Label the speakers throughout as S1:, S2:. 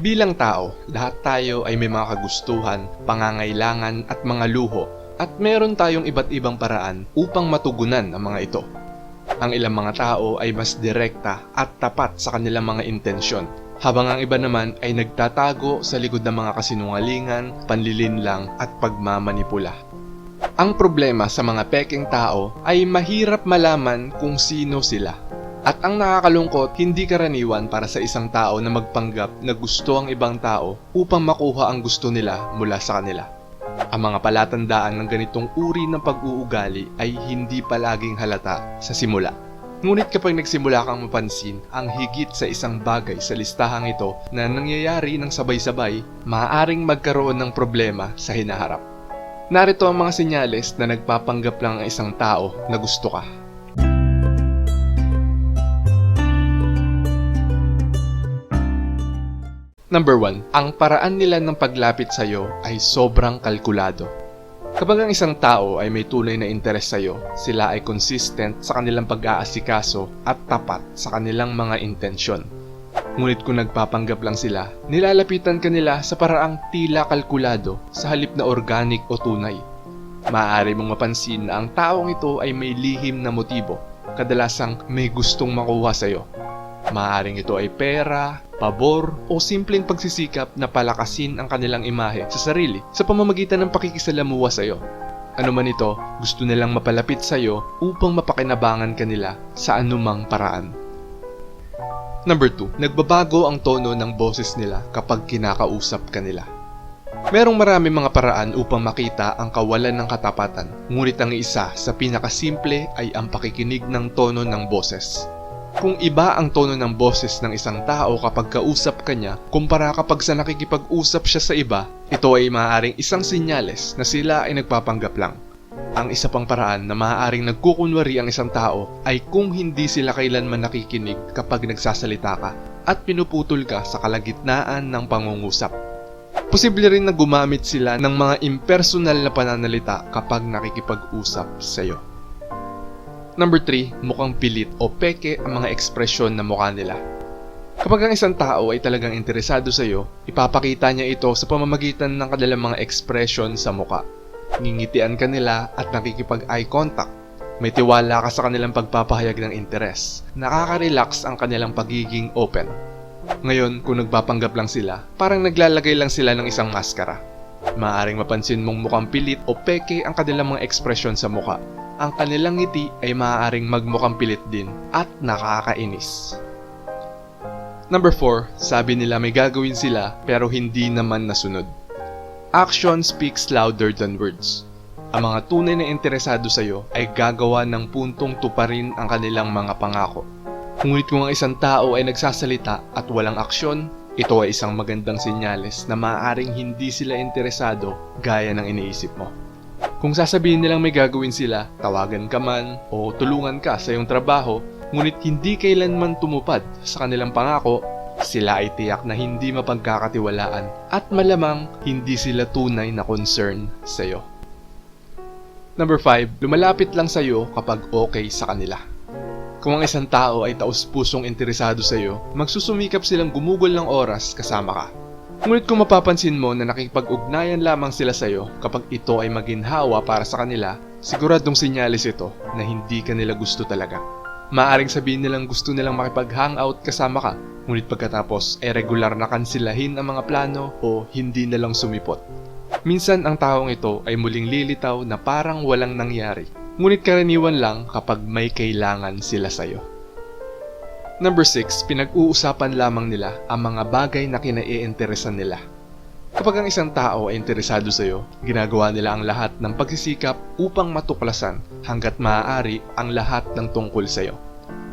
S1: Bilang tao, lahat tayo ay may mga kagustuhan, pangangailangan at mga luho at meron tayong iba't ibang paraan upang matugunan ang mga ito. Ang ilang mga tao ay mas direkta at tapat sa kanilang mga intensyon, habang ang iba naman ay nagtatago sa likod ng mga kasinungalingan, panlilinlang at pagmamanipula. Ang problema sa mga peking tao ay mahirap malaman kung sino sila. At ang nakakalungkot, hindi karaniwan para sa isang tao na magpanggap na gusto ang ibang tao upang makuha ang gusto nila mula sa kanila. Ang mga palatandaan ng ganitong uri ng pag-uugali ay hindi palaging halata sa simula. Ngunit kapag nagsimula kang mapansin ang higit sa isang bagay sa listahang ito na nangyayari ng sabay-sabay, maaaring magkaroon ng problema sa hinaharap. Narito ang mga senyales na nagpapanggap lang ang isang tao na gusto ka. Number 1. Ang paraan nila ng paglapit sa iyo ay sobrang kalkulado. Kapag ang isang tao ay may tunay na interes sa iyo, sila ay consistent sa kanilang pag-aasikaso at tapat sa kanilang mga intensyon. Ngunit kung nagpapanggap lang sila, nilalapitan ka nila sa paraang tila kalkulado sa halip na organic o tunay. Maaari mong mapansin na ang taong ito ay may lihim na motibo, kadalasang may gustong makuha sa iyo. Maaring ito ay pera, pabor, o simpleng pagsisikap na palakasin ang kanilang imahe sa sarili sa pamamagitan ng pakikisalamuha sa iyo. Ano man ito, gusto nilang mapalapit sa iyo upang mapakinabangan kanila sa anumang paraan. Number 2. Nagbabago ang tono ng boses nila kapag kinakausap kanila. Merong marami mga paraan upang makita ang kawalan ng katapatan, ngunit ang isa sa pinakasimple ay ang pakikinig ng tono ng boses. Kung iba ang tono ng boses ng isang tao kapag kausap kanya kumpara kapag sa nakikipag-usap siya sa iba, ito ay maaaring isang sinyales na sila ay nagpapanggap lang. Ang isa pang paraan na maaaring nagkukunwari ang isang tao ay kung hindi sila kailanman nakikinig kapag nagsasalita ka at pinuputol ka sa kalagitnaan ng pangungusap. Posible rin na gumamit sila ng mga impersonal na pananalita kapag nakikipag-usap sa iyo. Number 3, mukhang pilit o peke ang mga ekspresyon na mukha nila. Kapag ang isang tao ay talagang interesado sa iyo, ipapakita niya ito sa pamamagitan ng kanilang mga ekspresyon sa mukha. Ngingitian ka nila at nakikipag-eye contact. May tiwala ka sa kanilang pagpapahayag ng interes. Nakaka-relax ang kanilang pagiging open. Ngayon, kung nagpapanggap lang sila, parang naglalagay lang sila ng isang maskara. Maaring mapansin mong mukhang pilit o peke ang kanilang mga ekspresyon sa mukha. Ang kanilang ngiti ay maaaring magmukhang pilit din at nakakainis. Number 4, sabi nila may gagawin sila pero hindi naman nasunod. Action speaks louder than words. Ang mga tunay na interesado sa iyo ay gagawa ng puntong tuparin ang kanilang mga pangako. Ngunit kung ang isang tao ay nagsasalita at walang aksyon, ito ay isang magandang senyales na maaaring hindi sila interesado gaya ng iniisip mo. Kung sasabihin nilang may gagawin sila, tawagan ka man o tulungan ka sa iyong trabaho, ngunit hindi kailanman tumupad sa kanilang pangako, sila ay tiyak na hindi mapagkakatiwalaan at malamang hindi sila tunay na concern sa iyo. Number 5, lumalapit lang sa iyo kapag okay sa kanila. Kung ang isang tao ay taus-pusong interesado sa iyo, magsusumikap silang gumugol ng oras kasama ka. Ngunit kung mapapansin mo na nakikipag-ugnayan lamang sila sa iyo kapag ito ay maginhawa para sa kanila, siguradong sinyalis ito na hindi ka nila gusto talaga. Maaring sabihin nilang gusto nilang makipag-hangout kasama ka, ngunit pagkatapos ay regular na kansilahin ang mga plano o hindi na lang sumipot. Minsan ang taong ito ay muling lilitaw na parang walang nangyari, ngunit karaniwan lang kapag may kailangan sila sa'yo. Number 6, pinag-uusapan lamang nila ang mga bagay na kinaiinteresan nila. Kapag ang isang tao ay interesado sa iyo, ginagawa nila ang lahat ng pagsisikap upang matuklasan hanggat maaari ang lahat ng tungkol sa iyo.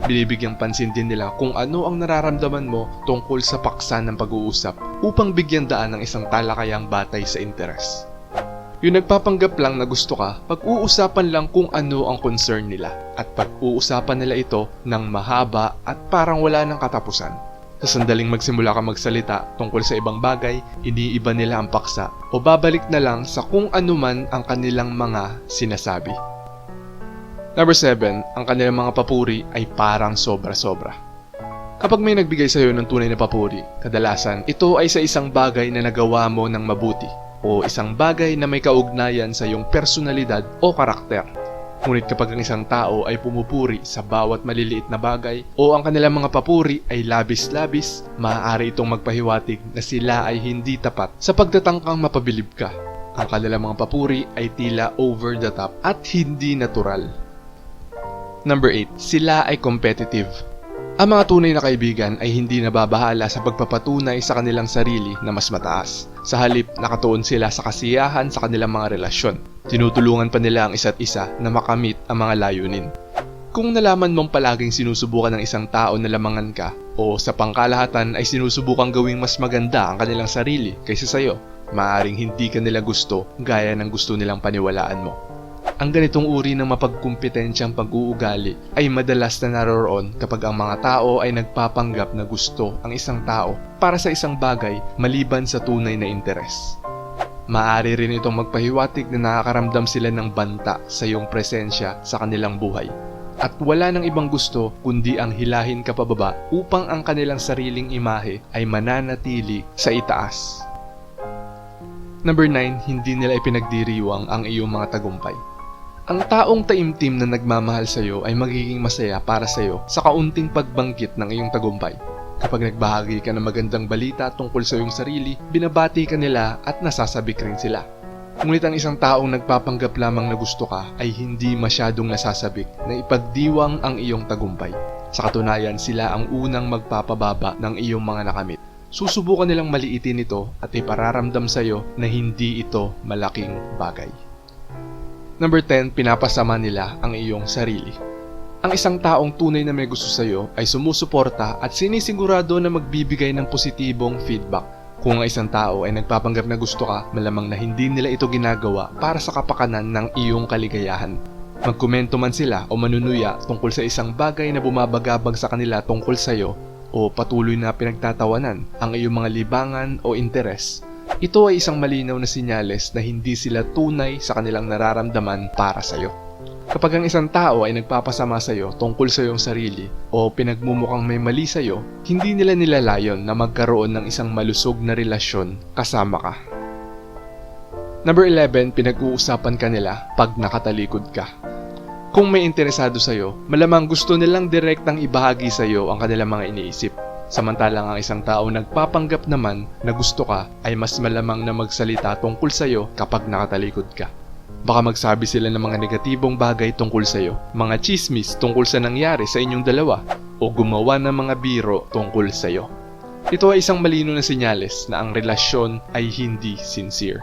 S1: Binibigyang pansin din nila kung ano ang nararamdaman mo tungkol sa paksa ng pag-uusap upang bigyan daan ng isang talakayang batay sa interes. Yung nagpapanggap lang na gusto ka, pag-uusapan lang kung ano ang concern nila at pag-uusapan nila ito ng mahaba at parang wala ng katapusan. Sa sandaling magsimula ka magsalita tungkol sa ibang bagay, iniiba nila ang paksa o babalik na lang sa kung ano man ang kanilang mga sinasabi. Number 7, ang kanilang mga papuri ay parang sobra-sobra. Kapag may nagbigay sa'yo ng tunay na papuri, kadalasan ito ay sa isang bagay na nagawa mo ng mabuti o isang bagay na may kaugnayan sa iyong personalidad o karakter. Ngunit kapag ang isang tao ay pumupuri sa bawat maliliit na bagay o ang kanilang mga papuri ay labis-labis, maaari itong magpahiwatig na sila ay hindi tapat sa pagtatangkang mapabilib ka. Ang kanilang mga papuri ay tila over the top at hindi natural. Number 8. Sila ay competitive. Ang mga tunay na kaibigan ay hindi nababahala sa pagpapatunay sa kanilang sarili na mas mataas. Sa halip, nakatuon sila sa kasiyahan sa kanilang mga relasyon. Tinutulungan pa nila ang isa't isa na makamit ang mga layunin. Kung nalaman mong palaging sinusubukan ng isang tao na lamangan ka o sa pangkalahatan ay sinusubukang gawing mas maganda ang kanilang sarili kaysa sa'yo, maaaring hindi ka nila gusto gaya ng gusto nilang paniwalaan mo. Ang ganitong uri ng mapagkumpetensyang pag-uugali ay madalas na naroroon kapag ang mga tao ay nagpapanggap na gusto ang isang tao para sa isang bagay maliban sa tunay na interes. Maaari rin itong magpahiwatig na nakakaramdam sila ng banta sa iyong presensya sa kanilang buhay. At wala ng ibang gusto kundi ang hilahin ka pababa upang ang kanilang sariling imahe ay mananatili sa itaas. Number 9, hindi nila ipinagdiriwang ang iyong mga tagumpay. Ang taong taimtim na nagmamahal sa iyo ay magiging masaya para sa iyo sa kaunting pagbangkit ng iyong tagumpay. Kapag nagbahagi ka ng magandang balita tungkol sa iyong sarili, binabati ka nila at nasasabik rin sila. Ngunit ang isang taong nagpapanggap lamang na gusto ka ay hindi masyadong nasasabik na ipagdiwang ang iyong tagumpay. Sa katunayan, sila ang unang magpapababa ng iyong mga nakamit. Susubukan nilang maliitin ito at ipararamdam sa iyo na hindi ito malaking bagay. Number 10, pinapasama nila ang iyong sarili. Ang isang taong tunay na may gusto sa iyo ay sumusuporta at sinisigurado na magbibigay ng positibong feedback. Kung ang isang tao ay nagpapanggap na gusto ka, malamang na hindi nila ito ginagawa para sa kapakanan ng iyong kaligayahan. Magkomento man sila o manunuya tungkol sa isang bagay na bumabagabag sa kanila tungkol sa iyo o patuloy na pinagtatawanan ang iyong mga libangan o interes, ito ay isang malinaw na sinyales na hindi sila tunay sa kanilang nararamdaman para sa iyo. Kapag ang isang tao ay nagpapasama sa iyo tungkol sa iyong sarili o pinagmumukhang may mali sa iyo, hindi nila nilalayon na magkaroon ng isang malusog na relasyon kasama ka. Number 11, pinag-uusapan ka nila pag nakatalikod ka. Kung may interesado sa iyo, malamang gusto nilang direktang ibahagi sa iyo ang kanilang mga iniisip. Samantalang ang isang tao nagpapanggap naman na gusto ka ay mas malamang na magsalita tungkol sa iyo kapag nakatalikod ka. Baka magsabi sila ng mga negatibong bagay tungkol sa iyo, mga chismis tungkol sa nangyari sa inyong dalawa, o gumawa ng mga biro tungkol sa iyo. Ito ay isang malino na senyales na ang relasyon ay hindi sincere.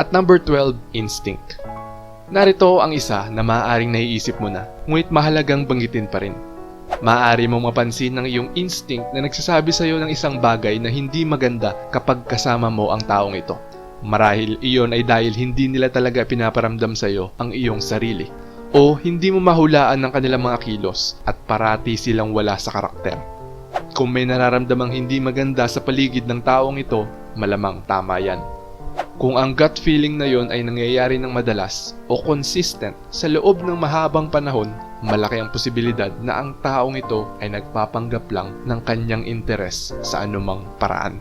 S1: At number 12, instinct. Narito ang isa na maaaring naiisip mo na, ngunit mahalagang banggitin pa rin. Maaari mong mapansin ng iyong instinct na nagsasabi sa iyo ng isang bagay na hindi maganda kapag kasama mo ang taong ito. Marahil iyon ay dahil hindi nila talaga pinaparamdam sa iyo ang iyong sarili. O hindi mo mahulaan ng kanilang mga kilos at parati silang wala sa karakter. Kung may nararamdamang hindi maganda sa paligid ng taong ito, malamang tama yan. Kung ang gut feeling na yon ay nangyayari ng madalas o consistent sa loob ng mahabang panahon, malaki ang posibilidad na ang taong ito ay nagpapanggap lang ng kanyang interes sa anumang paraan.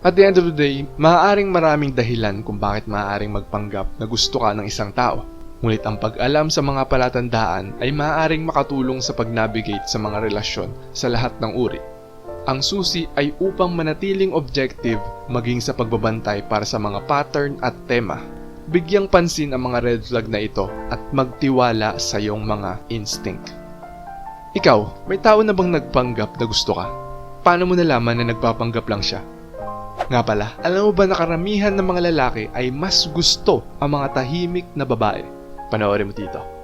S1: At the end of the day, maaaring maraming dahilan kung bakit maaaring magpanggap na gusto ka ng isang tao. Ngunit ang pag-alam sa mga palatandaan ay maaaring makatulong sa pag-navigate sa mga relasyon sa lahat ng uri. Ang susi ay upang manatiling objective maging sa pagbabantay para sa mga pattern at tema. Bigyang pansin ang mga red flag na ito at magtiwala sa iyong mga instinct. Ikaw, may tao na bang nagpanggap na gusto ka? Paano mo nalaman na nagpapanggap lang siya? Nga pala, alam mo ba na karamihan ng mga lalaki ay mas gusto ang mga tahimik na babae? Panoorin mo dito.